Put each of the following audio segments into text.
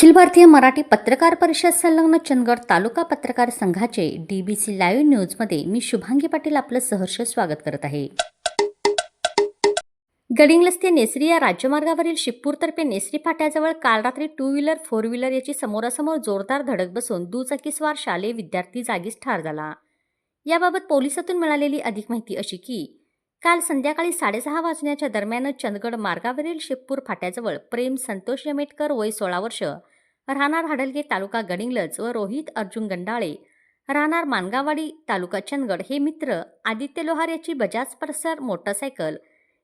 अखिल भारतीय मराठी पत्रकार परिषद संलग्न चंदगड तालुका पत्रकार संघाचे डी बी सी लाईव्ह न्यूजमध्ये मी शुभांगी पाटील आपलं सहर्ष स्वागत करत आहे. गडिंग्लज ते नेसरी या राज्यमार्गावरील शिपूरतर्फे नेसरी फाट्याजवळ काल रात्री टू व्हीलर फोर व्हीलर याची समोरासमोर जोरदार धडक बसून दुचाकीस्वार शालेय विद्यार्थी जागीच ठार झाला. याबाबत पोलिसातून मिळालेली अधिक माहिती अशी की काल संध्याकाळी साडेसहा वाजण्याच्या दरम्यान चंदगड मार्गावरील शिवपूर फाट्याजवळ प्रेम संतोष यमेटकर वय सोळा वर्ष राहणार हाडलगे तालुका गडिंगलज व रोहित अर्जुन गंडाळे राहणार मानगावाडी तालुका चंदगड हे मित्र आदित्य लोहार याची Bajaj Pulsar motorcycle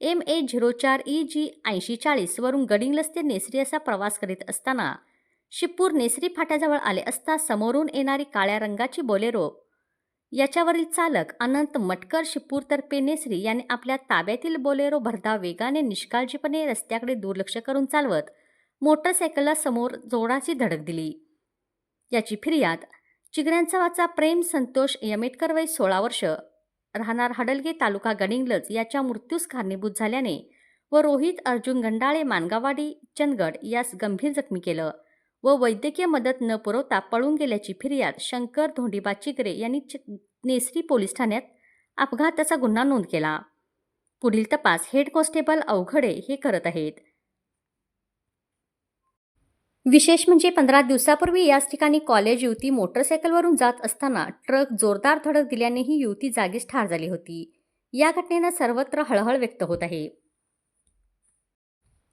M A zero चार ई जी ऐंशी चाळीस वरून ते नेसरी असा प्रवास करीत असताना शिपूर नेसरी फाट्याजवळ आले असता समोरून येणारी काळ्या रंगाची बोलेरो याच्यावरील चालक अनंत मटकर शिपूरतर्फे नेसरी याने आपल्या ताब्यातील बोलेरो भरधाव वेगाने निष्काळजीपणे रस्त्याकडे दुर्लक्ष करून चालवत मोटरसायकलला समोर जोराची धडक दिली. याची फिर्याद चिगऱ्यांचा वाचा प्रेम संतोष यमेटकर वय सोळा वर्ष राहणार हडलगे तालुका गडिंगलज याच्या मृत्यूस कारणीभूत झाल्याने व रोहित अर्जुन गंडाळे मानगावाडी चंदगड यास गंभीर जखमी केलं. व वैद्यकीय मदत न पुरवता पळून गेल्याची फिर्याद शंकर धोंडीबा चिगरे यांनी चि- नेसरी पोलीस ठाण्यात अपघाताचा गुन्हा नोंद केला. पुढील तपास हेड कॉन्स्टेबल अवघडे हे करत आहेत. विशेष म्हणजे पंधरा दिवसापूर्वी याच ठिकाणी कॉलेज युवती मोटरसायकलवरून जात असताना ट्रक जोरदार धडक दिल्याने ही युवती जागीच ठार झाली होती. या घटनेनं सर्वत्र हळहळ व्यक्त होत आहे.